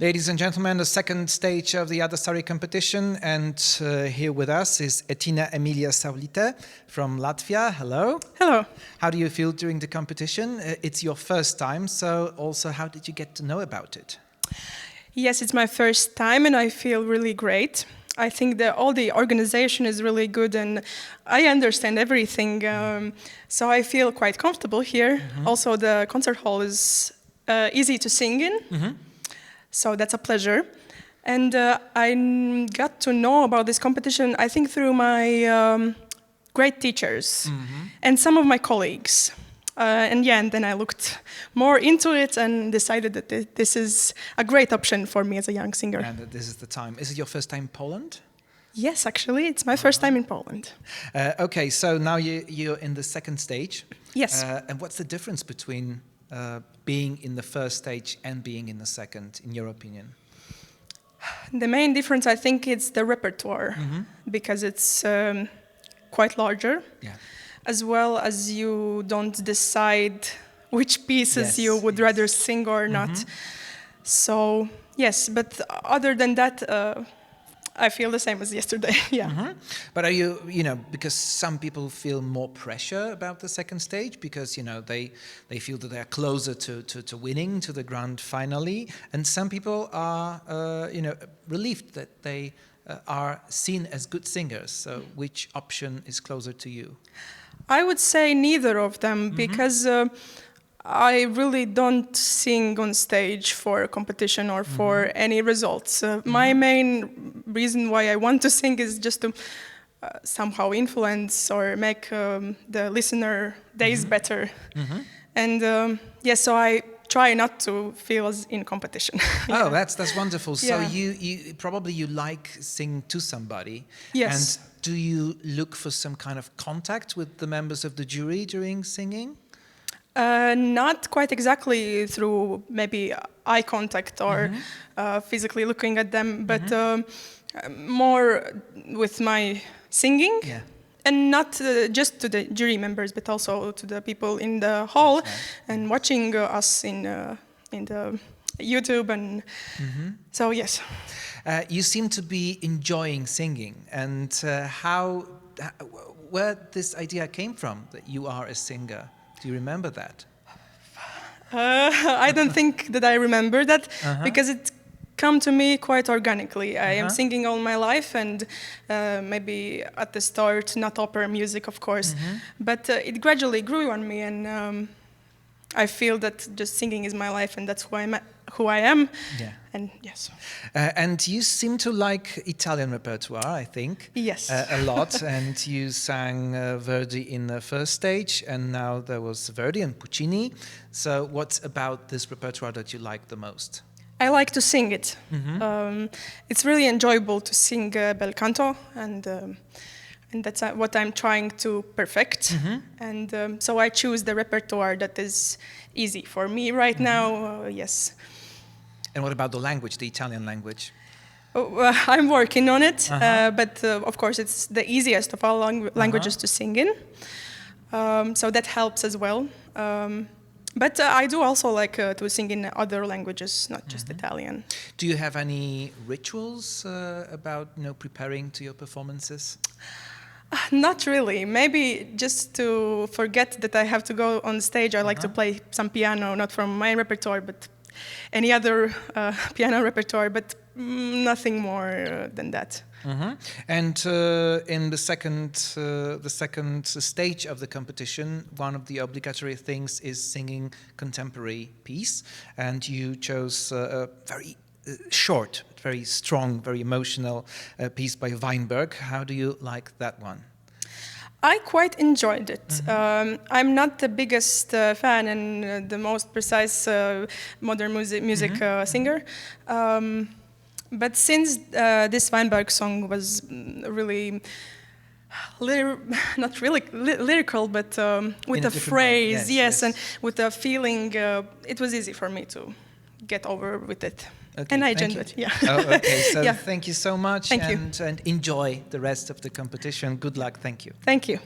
Ladies and gentlemen, the second stage of the Adasari competition, and uh, here with us is Etina Emilia Saulite from Latvia. Hello. Hello. How do you feel during the competition? Uh, it's your first time, so also how did you get to know about it? Yes, it's my first time and I feel really great. I think that all the organization is really good and I understand everything. Um, so I feel quite comfortable here. Also, the concert hall is uh, easy to sing in. So that's a pleasure. And uh, I got to know about this competition, I think, through my um, great teachers and some of my colleagues. Uh, and yeah, and then I looked more into it and decided that thi- this is a great option for me as a young singer. And that this is the time. Is it your first time in Poland? Yes, actually, it's my first time in Poland. Uh, okay, so now you, you're in the second stage. Yes. Uh, and what's the difference between uh, being in the first stage and being in the second, in your opinion? The main difference, I think, is the repertoire because it's um, quite larger, Yeah. as well as you don't decide which pieces you would yes. Mm-hmm. rather sing or not. So yes, but other than that, uh, I feel the same as yesterday. yeah. Mhm. But are you, you know, because some people feel more pressure about the second stage because, you know, they, they feel that they're closer to, to, to winning, to the grand finale. And some people are, uh, you know, relieved that they uh, are seen as good singers. So which option is closer to you? I would say neither of them because uh, I really don't sing on stage for competition or for any results. Uh, My main reason why I want to sing is just to uh, somehow influence or make um, the listener days better. And um, yes, so I try not to feel as in competition. Oh, that's that's wonderful. So Yeah. you, you probably you like singing to somebody. Yes. And do you look for some kind of contact with the members of the jury during singing? Uh, not quite exactly through maybe eye contact or uh, physically looking at them, but um, uh, more with my singing. Yeah. And not uh, just to the jury members, but also to the people in the hall and watching uh, us in uh, in the YouTube and so yes. Uh, you seem to be enjoying singing, and uh, how, where this idea came from that you are a singer? Do you remember that? Uh, I don't think that I remember that because it come to me quite organically. I am Uh-huh. singing all my life, and uh, maybe at the start not opera music, of course, but uh, it gradually grew on me, and um, I feel that just singing is my life, and that's who I'm. Who I am, Yeah. and yes, Uh, and you seem to like Italian repertoire, I think. Yes. Uh, a lot, and you sang uh, Verdi in the first stage, and now there was Verdi and Puccini. So, what's about this repertoire that you like the most? I like to sing it. Um, it's really enjoyable to sing uh, bel canto, and um, and that's uh, what I'm trying to perfect. And um, so I choose the repertoire that is easy for me right now. Uh, yes, And what about the language, the Italian language? Oh, uh, I'm working on it, uh, but uh, of course it's the easiest of all lang- languages to sing in. Um, so that helps as well. Um, but uh, I do also like uh, to sing in other languages, not just Italian. Do you have any rituals uh, about you know preparing to your performances? Not really. Maybe just to forget that I have to go on stage, I like to play some piano, not from my repertoire, but any other uh, piano repertoire, but mm, nothing more uh, than that. Mhm. And uh, in the second, uh, the second stage of the competition, one of the obligatory things is singing contemporary piece, and you chose uh, a very short, very strong, very emotional uh, piece by Weinberg. How do you like that one? I quite enjoyed it. Um, I'm not the biggest uh, fan and uh, the most precise uh, modern music, music uh, singer. Um, but since uh, this Weinberg song was mm, really, not really ly- lyrical, but um, with In a a, phrase, Yes, yes, yes. and with a feeling, uh, it was easy for me to get over with it. Okay, and I thank enjoyed it, yeah. Oh, okay. So Yeah. thank you so much, Thank you. and, and enjoy the rest of the competition. Good luck. Thank you. Thank you.